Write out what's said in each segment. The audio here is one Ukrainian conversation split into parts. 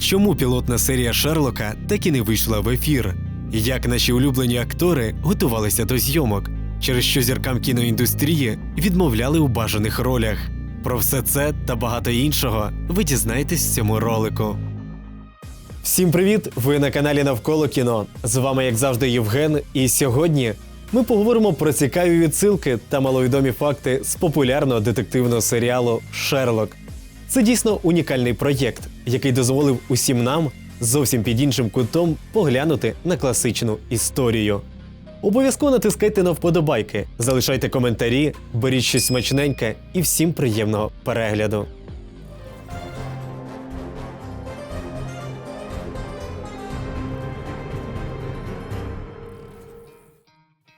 чому пілотна серія Шерлока так і не вийшла в ефір, як наші улюблені актори готувалися до зйомок, через що зіркам кіноіндустрії відмовляли у бажаних ролях. Про все це та багато іншого ви дізнаєтесь в цьому ролику. Всім привіт! Ви на каналі Навколо кіно. З вами, як завжди, Євген. І сьогодні ми поговоримо про цікаві відсилки та маловідомі факти з популярного детективного серіалу Шерлок. Це дійсно унікальний проєкт, який дозволив усім нам зовсім під іншим кутом поглянути на класичну історію. Обов'язково натискайте на вподобайки, залишайте коментарі, беріть щось смачненьке і всім приємного перегляду.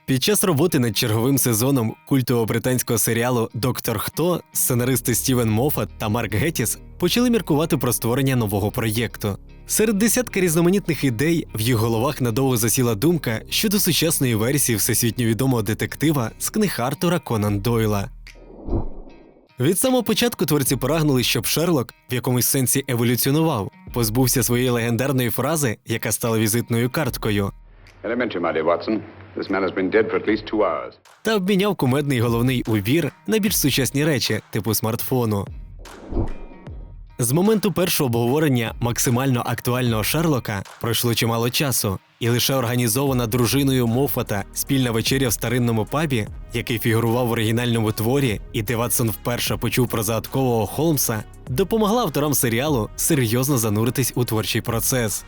Під час роботи над черговим сезоном культового британського серіалу Доктор Хто сценаристи Стівен Моффат та Марк Геттіс почали міркувати про створення нового проєкту. Серед десятка різноманітних ідей в їх головах надовго засіла думка щодо сучасної версії всесвітньо відомого детектива з книг Артура Конан Дойла. Від самого початку творці прагнули, щоб Шерлок в якомусь сенсі еволюціонував, позбувся своєї легендарної фрази, яка стала візитною карткою, Elementary, my dear Watson. This man has been dead for at least two hours. та обміняв кумедний головний убір на більш сучасні речі, типу смартфону. З моменту першого обговорення максимально актуального Шерлока пройшло чимало часу, і лише організована дружиною Моффата спільна вечеря в старинному пабі, який фігурував в оригінальному творі, і де Ватсон вперше почув про загадкового Холмса, допомогла авторам серіалу серйозно зануритись у творчий процес.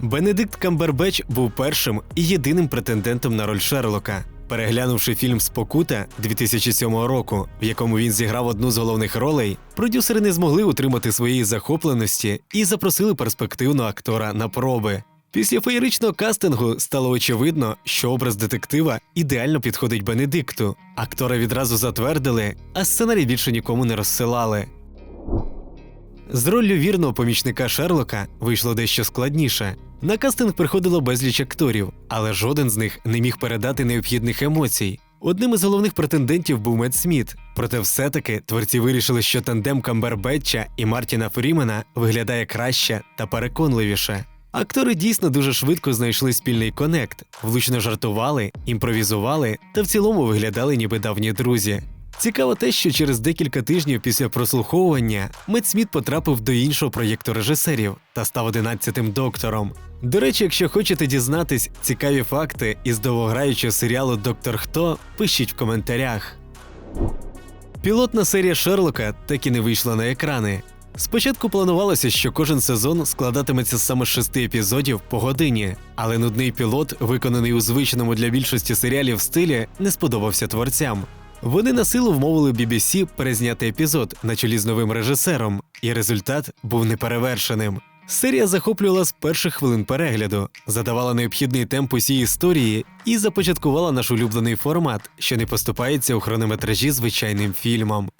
Бенедикт Камбербеч був першим і єдиним претендентом на роль Шерлока. Переглянувши фільм Спокута 2007 року, в якому він зіграв одну з головних ролей, продюсери не змогли утримати своєї захопленості і запросили перспективного актора на проби. Після феєричного кастингу стало очевидно, що образ детектива ідеально підходить Бенедикту. Актора відразу затвердили, а сценарій більше нікому не розсилали. З роллю вірного помічника Шерлока вийшло дещо складніше. На кастинг приходило безліч акторів, але жоден з них не міг передати необхідних емоцій. Одним із головних претендентів був Мед Сміт, проте все-таки творці вирішили, що тандем Камбербетча і Мартіна Фрімена виглядає краще та переконливіше. Актори дійсно дуже швидко знайшли спільний конект, влучно жартували, імпровізували та в цілому виглядали ніби давні друзі. Цікаво те, що через декілька тижнів після прослуховування Мед Сміт потрапив до іншого проєкту режисерів та став одинадцятим доктором. До речі, якщо хочете дізнатись цікаві факти із довгограючого серіалу Доктор Хто, пишіть в коментарях. Пілотна серія Шерлока так і не вийшла на екрани. Спочатку планувалося, що кожен сезон складатиметься саме з шести епізодів по годині, але нудний пілот, виконаний у звичному для більшості серіалів стилі, не сподобався творцям. Вони на силу вмовили BBC перезняти епізод на чолі з новим режисером, і результат був неперевершеним. Серія захоплювала з перших хвилин перегляду, задавала необхідний темп усій історії і започаткувала наш улюблений формат, що не поступається у хронометражі звичайним фільмам.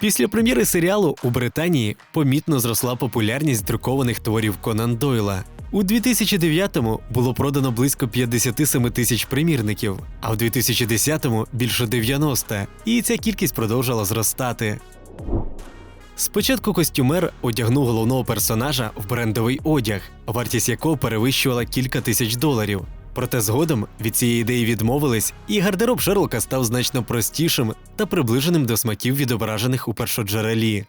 Після прем'єри серіалу у Британії помітно зросла популярність друкованих творів Конан Дойла. У 2009-му було продано близько 57 тисяч примірників, а в 2010-му – більше 90, і ця кількість продовжила зростати. Спочатку костюмер одягнув головного персонажа в брендовий одяг, вартість якого перевищувала кілька тисяч доларів. Проте згодом від цієї ідеї відмовились, і гардероб Шерлока став значно простішим та приближеним до смаків відображених у першоджерелі.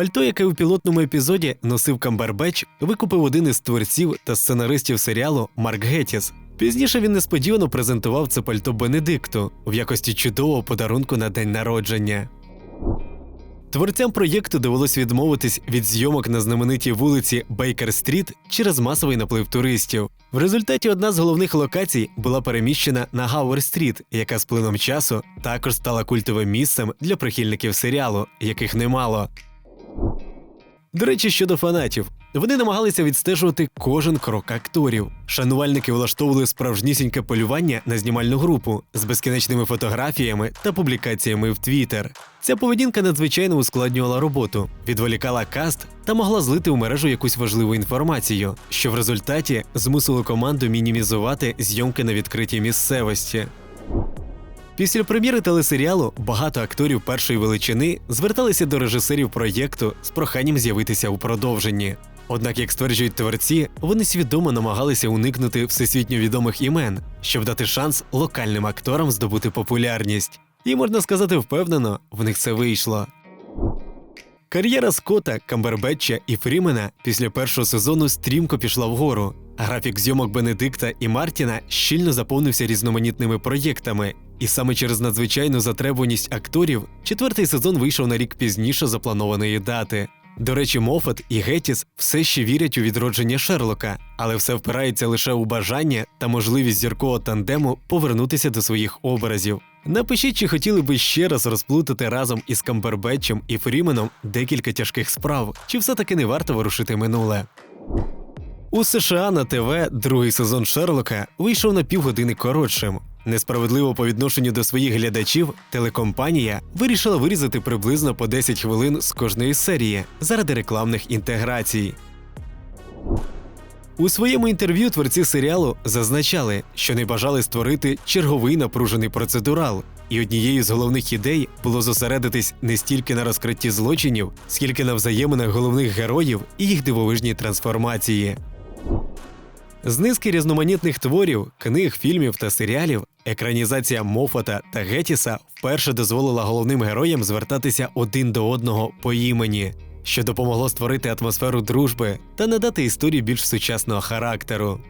Пальто, яке у пілотному епізоді носив Камбербеч, викупив один із творців та сценаристів серіалу Марк Геттіс. Пізніше він несподівано презентував це пальто Бенедикту в якості чудового подарунку на день народження. Творцям проєкту довелось відмовитись від зйомок на знаменитій вулиці Бейкер-стріт через масовий наплив туристів. В результаті одна з головних локацій була переміщена на Гауер-стріт, яка з плином часу також стала культовим місцем для прихильників серіалу, яких немало. До речі, щодо фанатів, вони намагалися відстежувати кожен крок акторів. Шанувальники влаштовували справжнісіньке полювання на знімальну групу з безкінечними фотографіями та публікаціями в Твіттер. Ця поведінка надзвичайно ускладнювала роботу, відволікала каст та могла злити у мережу якусь важливу інформацію, що в результаті змусило команду мінімізувати зйомки на відкритій місцевості. Після прем'єри телесеріалу багато акторів першої величини зверталися до режисерів проєкту з проханням з'явитися у продовженні. Однак, як стверджують творці, вони свідомо намагалися уникнути всесвітньо відомих імен, щоб дати шанс локальним акторам здобути популярність. І можна сказати впевнено, в них це вийшло. Кар'єра Скотта, Камбербетча і Фрімена після першого сезону стрімко пішла вгору. Графік зйомок Бенедикта і Мартіна щільно заповнився різноманітними проєктами, і саме через надзвичайну затребуваність акторів четвертий сезон вийшов на рік пізніше запланованої дати. До речі, Моффат і Геттіс все ще вірять у відродження Шерлока, але все впирається лише у бажання та можливість зіркового тандему повернутися до своїх образів. Напишіть, чи хотіли би ще раз розплутати разом із Камбербетчем і Фріменом декілька тяжких справ, чи все-таки не варто ворушити минуле. У США на ТВ другий сезон Шерлока вийшов на півгодини коротшим. Несправедливо по відношенню до своїх глядачів, телекомпанія вирішила вирізати приблизно по 10 хвилин з кожної серії заради рекламних інтеграцій. У своєму інтерв'ю творці серіалу зазначали, що не бажали створити черговий напружений процедурал, і однією з головних ідей було зосередитись не стільки на розкритті злочинів, скільки на взаєминах головних героїв і їх дивовижній трансформації. З низки різноманітних творів, книг, фільмів та серіалів екранізація Мофата та Геттіса вперше дозволила головним героям звертатися один до одного по імені, що допомогло створити атмосферу дружби та надати історії більш сучасного характеру.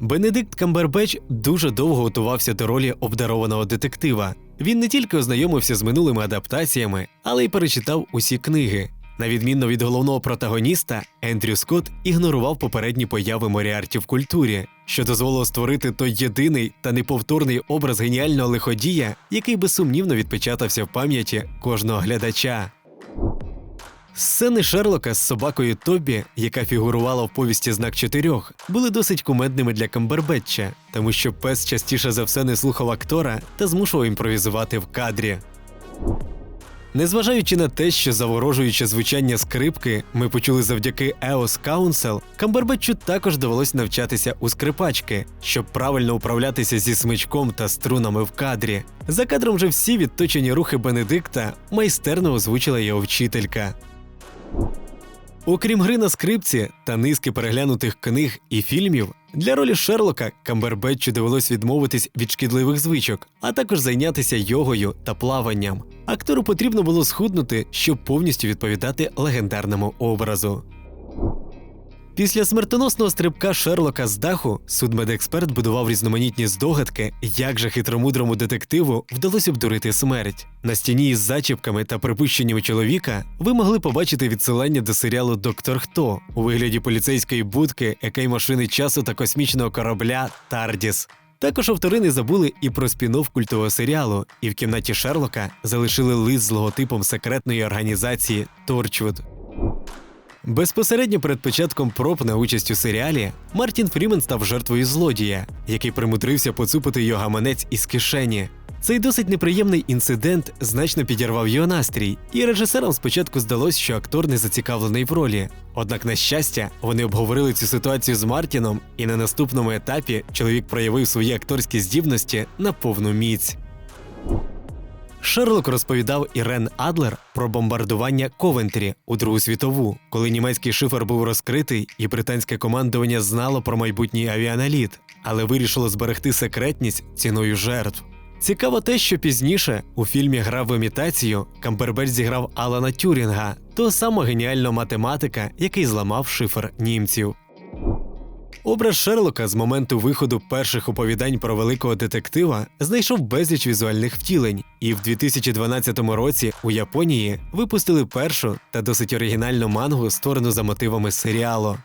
Бенедикт Камбербеч дуже довго готувався до ролі обдарованого детектива. Він не тільки ознайомився з минулими адаптаціями, але й перечитав усі книги. На відмінно від головного протагоніста, Ендрю Скотт ігнорував попередні появи Моріарті в культурі, що дозволило створити той єдиний та неповторний образ геніального лиходія, який безсумнівно відпечатався в пам'яті кожного глядача. Сцени Шерлока з собакою Тобі, яка фігурувала в повісті знак чотирьох, були досить кумедними для Камбербетча, тому що пес частіше за все не слухав актора та змушував імпровізувати в кадрі. Незважаючи на те, що заворожуюче звучання скрипки ми почули завдяки EOS Council, Камбербетчу також довелось навчатися у скрипачки, щоб правильно управлятися зі смичком та струнами в кадрі. За кадром же всі відточені рухи Бенедикта майстерно озвучила його вчителька. Окрім гри на скрипці та низки переглянутих книг і фільмів, для ролі Шерлока Камбербетчу довелось відмовитись від шкідливих звичок, а також зайнятися йогою та плаванням. Актору потрібно було схуднути, щоб повністю відповідати легендарному образу. Після смертоносного стрибка Шерлока з даху судмедексперт будував різноманітні здогадки, як же хитромудрому детективу вдалося обдурити смерть. На стіні із зачіпками та припущеннями чоловіка ви могли побачити відсилання до серіалу Доктор Хто у вигляді поліцейської будки, який машини часу та космічного корабля Тардіс. Також автори не забули і про спін-офф культового серіалу, і в кімнаті Шерлока залишили лист з логотипом секретної організації Торчвуд. Безпосередньо перед початком проб на участь у серіалі Мартін Фрімен став жертвою злодія, який примудрився поцупити його гаманець із кишені. Цей досить неприємний інцидент значно підірвав його настрій, і режисерам спочатку здалось, що актор не зацікавлений в ролі. Однак, на щастя, вони обговорили цю ситуацію з Мартіном, і на наступному етапі чоловік проявив свої акторські здібності на повну міць. Шерлок розповідав Ірен Адлер про бомбардування Ковентрі у Другу світову, коли німецький шифр був розкритий, і британське командування знало про майбутній авіаналіт, але вирішило зберегти секретність ціною жертв. Цікаво те, що пізніше у фільмі Гра в імітацію Камбербеч зіграв Алана Тюрінга, того самого геніального математика, який зламав шифр німців. Образ Шерлока з моменту виходу перших оповідань про великого детектива знайшов безліч візуальних втілень, і в 2012 році у Японії випустили першу та досить оригінальну мангу, створену за мотивами серіалу.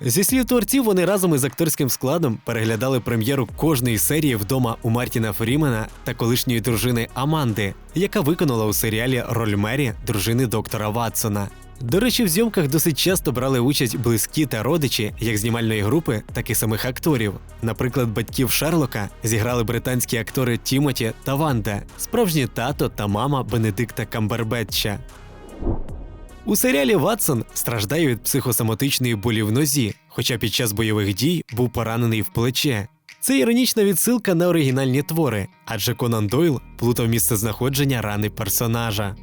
Зі слів творців, вони разом із акторським складом переглядали прем'єру кожної серії вдома у Мартіна Фрімена та колишньої дружини Аманди, яка виконала у серіалі роль Мері дружини доктора Ватсона. До речі, в зйомках досить часто брали участь близькі та родичі як знімальної групи, так і самих акторів. Наприклад, батьків Шерлока зіграли британські актори Тімоті та Ванда, справжні тато та мама Бенедикта Камбербетча. У серіалі Ватсон страждає від психосоматичної болі в нозі, хоча під час бойових дій був поранений в плече. Це іронічна відсилка на оригінальні твори, адже Конан Дойл плутав місце знаходження рани персонажа.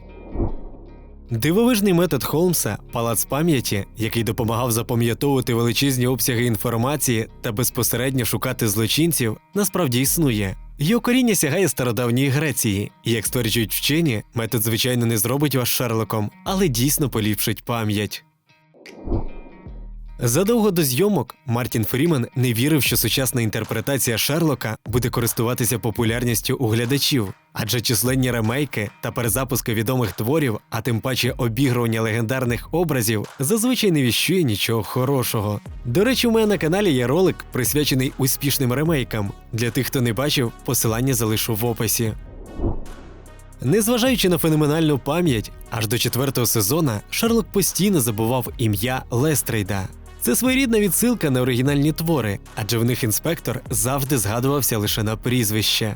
Дивовижний метод Холмса палац пам'яті, який допомагав запам'ятовувати величезні обсяги інформації та безпосередньо шукати злочинців, насправді існує. Його коріння сягає стародавньої Греції, і як стверджують вчені, метод звичайно не зробить вас Шерлоком, але дійсно поліпшить пам'ять. Задовго до зйомок Мартін Фрімен не вірив, що сучасна інтерпретація Шерлока буде користуватися популярністю у глядачів, адже численні ремейки та перезапуски відомих творів, а тим паче обігрування легендарних образів, зазвичай не віщує нічого хорошого. До речі, у мене на каналі є ролик, присвячений успішним ремейкам. Для тих, хто не бачив, посилання залишу в описі. Незважаючи на феноменальну пам'ять, аж до четвертого сезона Шерлок постійно забував ім'я Лестрейда. Це своєрідна відсилка на оригінальні твори, адже в них інспектор завжди згадувався лише на прізвище.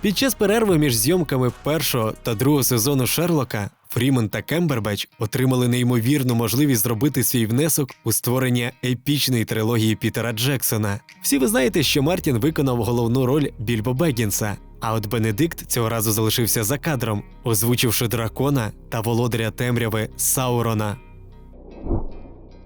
Під час перерви між зйомками першого та другого сезону Шерлока Фрімен та Кембербеч отримали неймовірну можливість зробити свій внесок у створення епічної трилогії Пітера Джексона. Всі ви знаєте, що Мартін виконав головну роль Більбо Бегінса, а от Бенедикт цього разу залишився за кадром, озвучивши дракона та володаря темряви Саурона.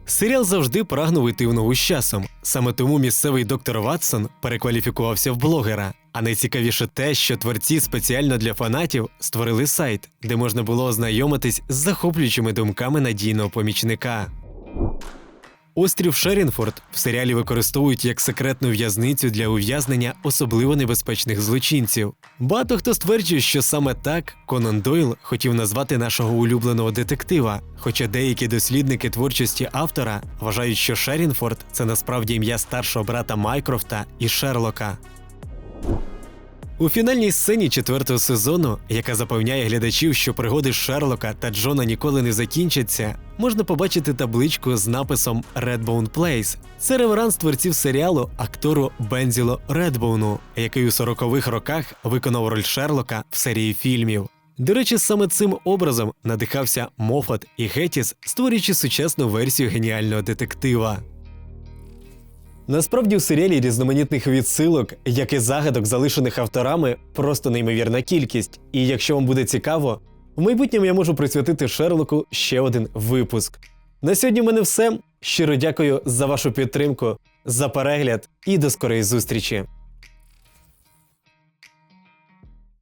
Серіал завжди прагнув іти в ногу з часом. Саме тому місцевий доктор Ватсон перекваліфікувався в блогера. А найцікавіше те, що творці спеціально для фанатів створили сайт, де можна було ознайомитись з захоплюючими думками надійного помічника. Острів Шерінфорд в серіалі використовують як секретну в'язницю для ув'язнення особливо небезпечних злочинців. Багато хто стверджує, що саме так Конан Дойл хотів назвати нашого улюбленого детектива. Хоча деякі дослідники творчості автора вважають, що Шерінфорд це насправді ім'я старшого брата Майкрофта і Шерлока. У фінальній сцені четвертого сезону, яка запевняє глядачів, що пригоди Шерлока та Джона ніколи не закінчаться, можна побачити табличку з написом Redbone Place. Це реверанс творців серіалу актору Бензіло Редбоуну, який у 40-х роках виконав роль Шерлока в серії фільмів. До речі, саме цим образом надихався Мофат і Геттіс, створюючи сучасну версію геніального детектива. Насправді у серіалі різноманітних відсилок, як і загадок, залишених авторами, просто неймовірна кількість. І якщо вам буде цікаво, в майбутньому я можу присвятити Шерлоку ще один випуск. На сьогодні в мене все. Щиро дякую за вашу підтримку, за перегляд і до скорої зустрічі.